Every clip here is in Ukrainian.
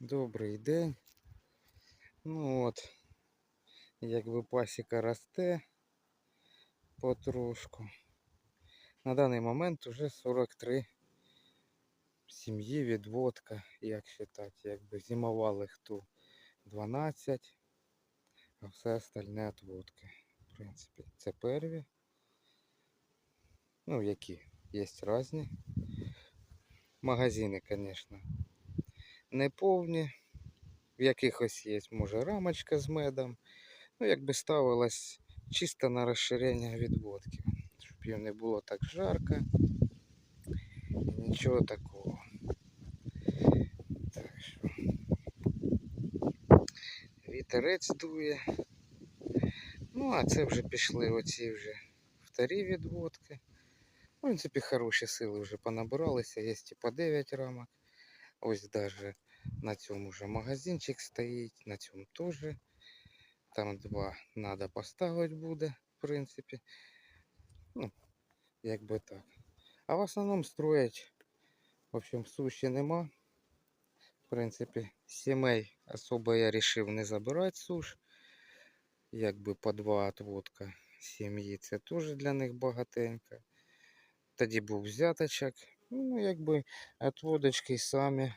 Добрий день. Ну от, якби пасіка росте потрошку. На даний момент уже 43 сім'ї відводка, як вважати, якби зимували хто 12, а все остальне відводки. В принципі, це перві. Ну, які? Є різні. Магазини, звісно, не повні. В якихось є, може, рамочка з медом. Ну, якби ставилась чисто на розширення відводки. Щоб їм не було так жарко. Нічого такого. Так що. Вітерець дує. Ну, а це вже пішли оці вже вторі відводки. В принципі, хороші сили вже понабиралися, є по 9 рамок. Ось даже на цьому вже магазинчик стоїть, на цьому теж. Там два треба поставити буде, в принципі. Ну, якби так. А в основному строять, в общем, суші нема. В принципі, сімей особо я рішив не забирати суш. Якби по два отводка сім'ї, це теж для них багатенько. Тоді був взяточок. Ну, якби отводочки самі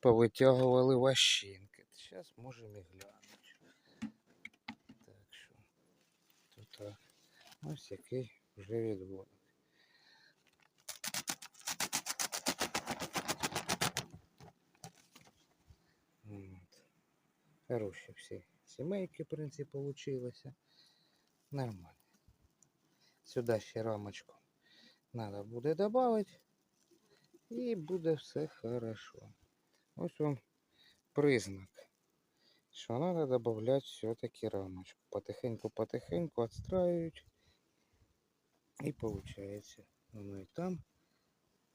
повитягували ващинки. Зараз можемо і глянути. Так що тут так. Ось який вже відводок. От. Хороші всі сімейки, в принципі, получилися. Нормально. Сюди ще рамочку треба буде додати. І буде все хорошо. Ось вам признак, що треба додати все-таки рамочку. Потихеньку-потихеньку відстраюють. І виходить, воно і там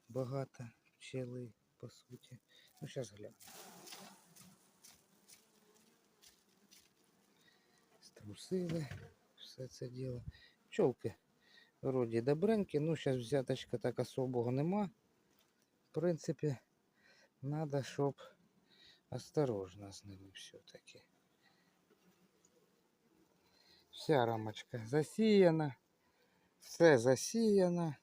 багато пчели, по суті. Ну, зараз гляну. Струсили все це діло. Пчелки вроді добренькі, ну зараз взяточка так особого нема. В принципі, надо, щоб осторожно з ними все-таки. Вся рамочка засіяна, все засіяно.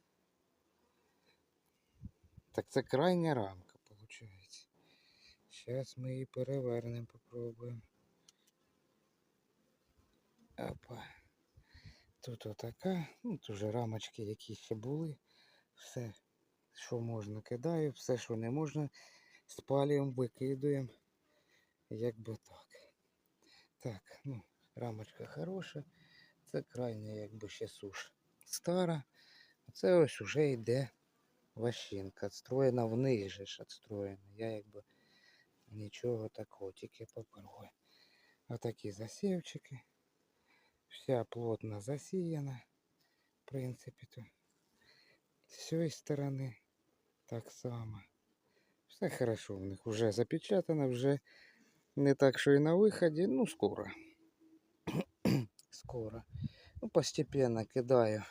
Так це крайня рамка, виходить. Зараз ми її перевернемо, попробуємо. Опа. Тут отака, ну тут вже рамочки, які ще були. Все, що можна, кидаю, все, що не можна, спалюємо, викидуємо. Якби так. Так, ну, рамочка хороша. Це крайня, якби ще суш стара. Це ось уже йде ващинка. Отстроєна вниз ж отстроєна. Я якби нічого такого, тільки попробую. Отакі засівчики. Вся плотно засіяна. В принципі, то з цієї сторони так само. Все хорошо в них вже запечатано, вже не так, що і на виході. Ну, скоро. скоро. Ну, постепенно кидаю,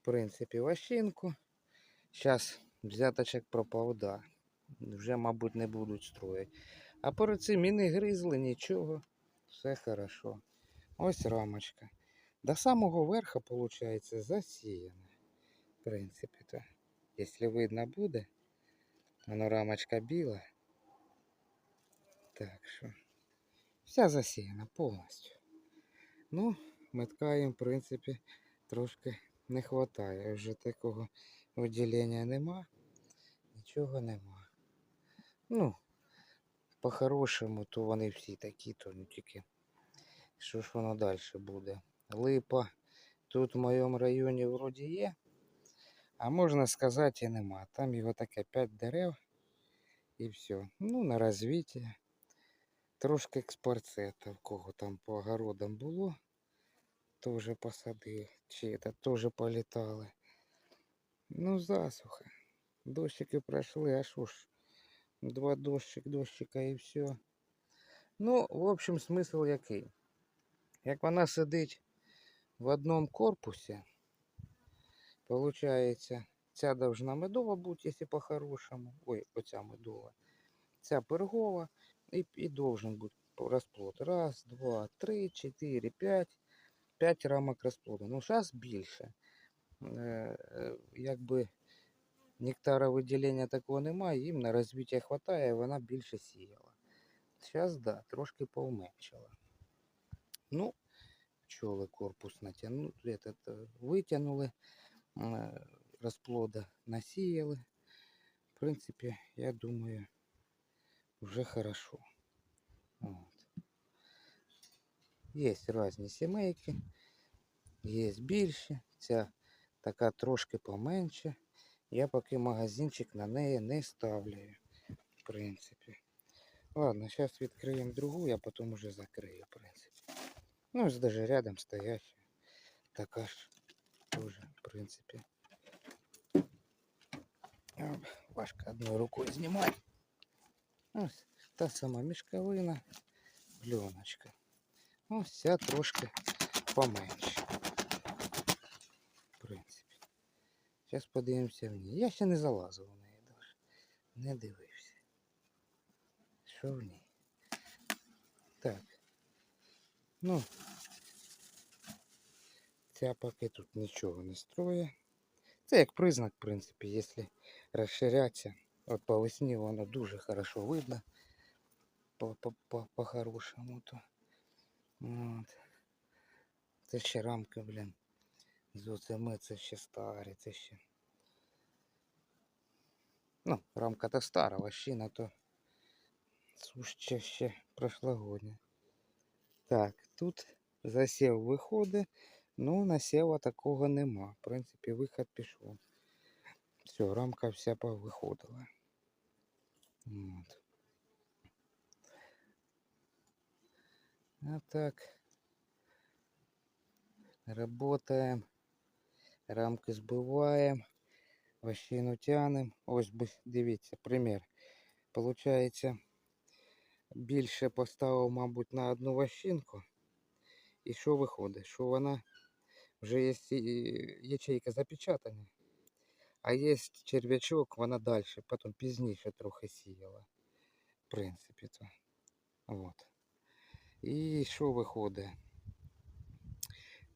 в принципі, ващинку. Зараз взяточок пропав, да. Вже, мабуть, не будуть строїти. А перед цим і не гризли нічого. Все хорошо. Ось рамочка. До самого верха, виходить, засіяна. В принципі, то, якщо видно буде, воно рамочка біла. Так що, вся засіяна повністю. Ну, метка їм, в принципі, трошки не вистачає. Вже такого виділення нема, нічого нема. Ну, по-хорошому, то вони всі такі, то не тільки. Що ж воно далі буде? Липа тут в моєму районі вроді є, а можна сказати і нема. Там його таке 5 дерев і все. Ну, на розвиття. Трошки експорцета, в кого там по огородам було, теж посадив. Чи це теж політали. Ну, засуха. Дощики пройшли, а що ж, два дощик, дощика і все. Ну, в общем, смисл який? Як вона сидить в одному корпусі, получається, ця должна медова бути, якщо по-хорошому. Ой, оця медова. Ця пергова і, і должен бути розплод. Раз, два, три, чотири, п'ять. П'ять рамок розплоду. Ну, зараз більше. Е, е, якби нектаровиділення такого немає, їм на розвиття хватає, вона більше сіяла. Зараз, да, трошки повменшила. Ну, пчелы корпус натянули, этот, э, вытянули, э, расплода насеяли. В принципе, я думаю, уже хорошо. Вот. Есть різні сімейки, є більші, ця така трошки поменше. Я поки магазинчик на неї не ставлю, в принципі. Ладно, зараз відкриємо другу, я потім уже закрию, в принципі. Ну, ось даже рядом стоящая. Така ж тоже, в принципе. Оп, Важко одной рукой знімати. Ось та сама мішковина, пленочка. Ось ця трошки поменше. В принципі. Зараз подивимося в ній. Я ще не залазив в неї даже. Не дивився. Що в ній? Так. Ну, ця поки тут нічого не строє. Це як признак, в принципі, якщо розширяться. От по весні воно дуже хорошо видно. По- по- по- По-хорошому то. От. Це ще рамки, блін. З оцими це ще старі, це ще. Ну, рамка то стара, вощина то суща ще прошлогодня. Так, тут засів виходить, ну насіва такого нема. В принципі, виход пішов. Все, рамка вся повиходила. От. А так. Работаем. Рамки збиваємо. Вощину тянем. Ось дивіться, примір. Получається, більше поставив, мабуть, на одну вощинку. І що виходить? Що вона вже є ячейка запечатана. А є черв'ячок, вона далі, потім пізніше трохи сіяла. В принципі, то. От. І що виходить?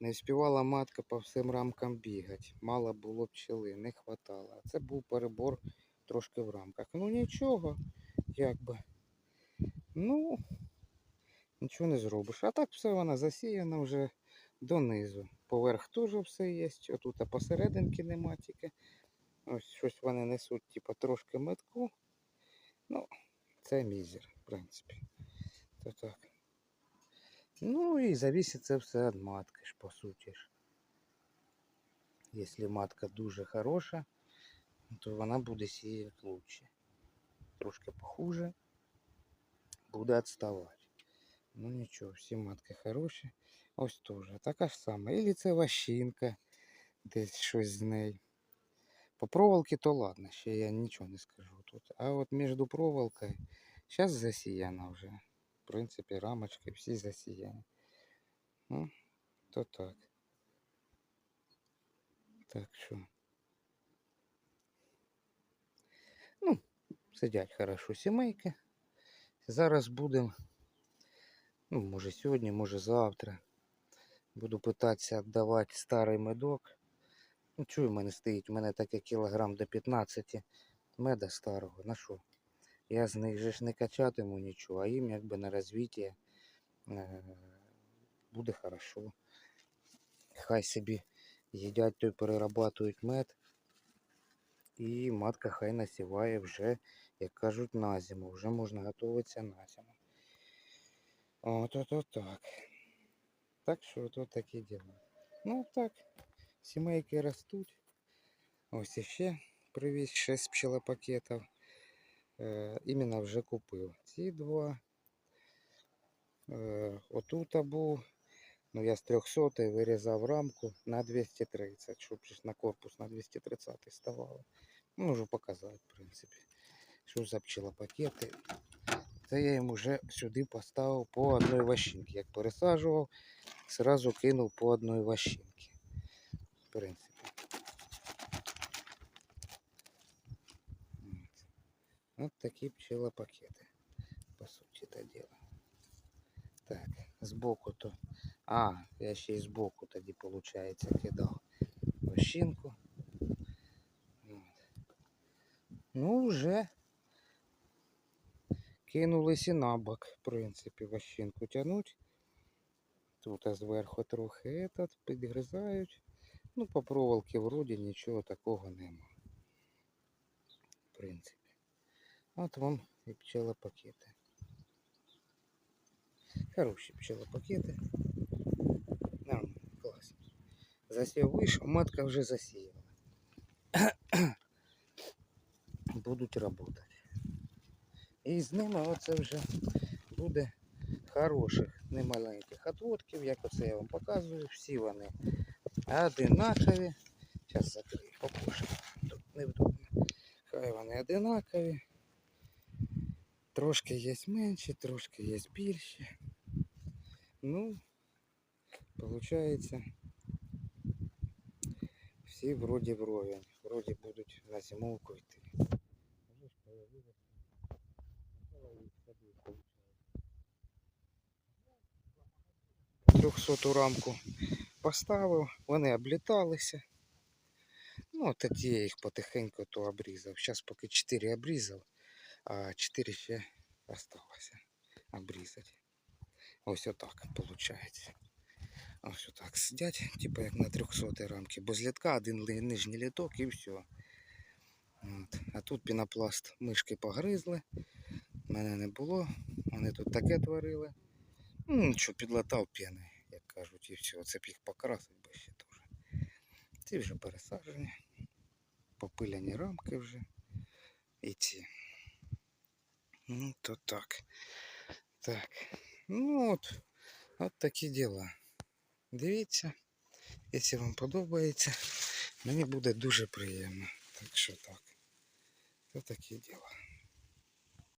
Не вспівала матка по всім рамкам бігати. Мало було пчели, не хватало. Це був перебор трошки в рамках. Ну нічого, якби. Ну, нічого не зробиш. А так все вона засіяна вже донизу. Поверх теж все є. Отут а посерединки нема тільки. Ось щось вони несуть, типу, трошки метку. Ну, це мізер, в принципі. То так. Ну і зависить це все від матки ж, по суті ж. Якщо матка дуже хороша, то вона буде сіяти лучше. Трошки похуже, буде відставати. Ну нічого, всі матки хороші. Ось теж. Така ж сама. Ілі це ващинка, десь щось з нею. По проволоке то ладно, ще я нічого не скажу тут. А от між проволокою, зараз засіяна вже. В принципі, рамочки всі засіяні. Ну, то так. Так що. Ну, сидять хорошо сімейки. Зараз будемо, ну, може сьогодні, може завтра. Буду питатися віддавати старий медок. Ну, чую, в мене стоїть, у мене таке кілограм до 15 меда старого. На що? Я з них же ж не качатиму нічого, а їм якби на розвиття е, буде хорошо. Хай собі їдять той перерабатують мед. І матка хай насіває вже, як кажуть, на зиму. Вже можна готуватися на зиму. От от от так. Так що от такі діла. Ну так, сімейки ростуть. Ось іще привіз 6 пчелопакетів. Е, іменно вже купив. Ці два. Е, отут був. Ну я з 300 вирізав рамку на 230, щоб на корпус на 230 ставало. Можу показати, в принципі. Що за пчелопакети. Це я їм вже сюди поставив по одній ващинці. Як пересаджував, сразу кинув по одній ващинці. В принципі. От. Такі пчелопакети, по суті та діло. Так, збоку то. А, я ще й збоку тоді, виходить, кидав вощинку. От. Ну, вже кинулись і на бок, в принципі, вощинку тянуть. Тут зверху трохи этот, підгризають. Ну, по проволоці вроді нічого такого нема. В принципі. От вам і пчелопакети. Хороші пчелопакети. Нормально, класно. Засів вийшов, матка вже засіяла. Будуть працювати. І з ними оце вже буде хороших, немаленьких отводків, як оце я вам показую. Всі вони одинакові. Зараз закрию попозже. Тут невдобно. Хай вони одинакові. Трошки є менші, трошки є більші. Ну, получается, всі вроді вровень. Вроді будуть на зимовку йти. Вже ж появилось. Почала їх садити, получається. 300 рамку поставив, вони обліталися. Ну, тоді я їх потихеньку то обрізав. Зараз поки 4 обрізав, а 4 ще осталося обрізати. Ось отак виходить. Ось отак сидять, типу як на 300 рамки. Без літка один нижній літок і все. От. А тут пінопласт мишки погризли. Мене не було. Вони тут таке творили. Ну, нічого, підлатав п'яни, як кажуть, і все. Це б їх покрасить би ще теж. Ці вже пересаджені. Попиляні рамки вже. І ці. Ну, то так. Так. Ну от, от такі діла. Дивіться, якщо вам подобається, мені буде дуже приємно. Так що так. То такі діла.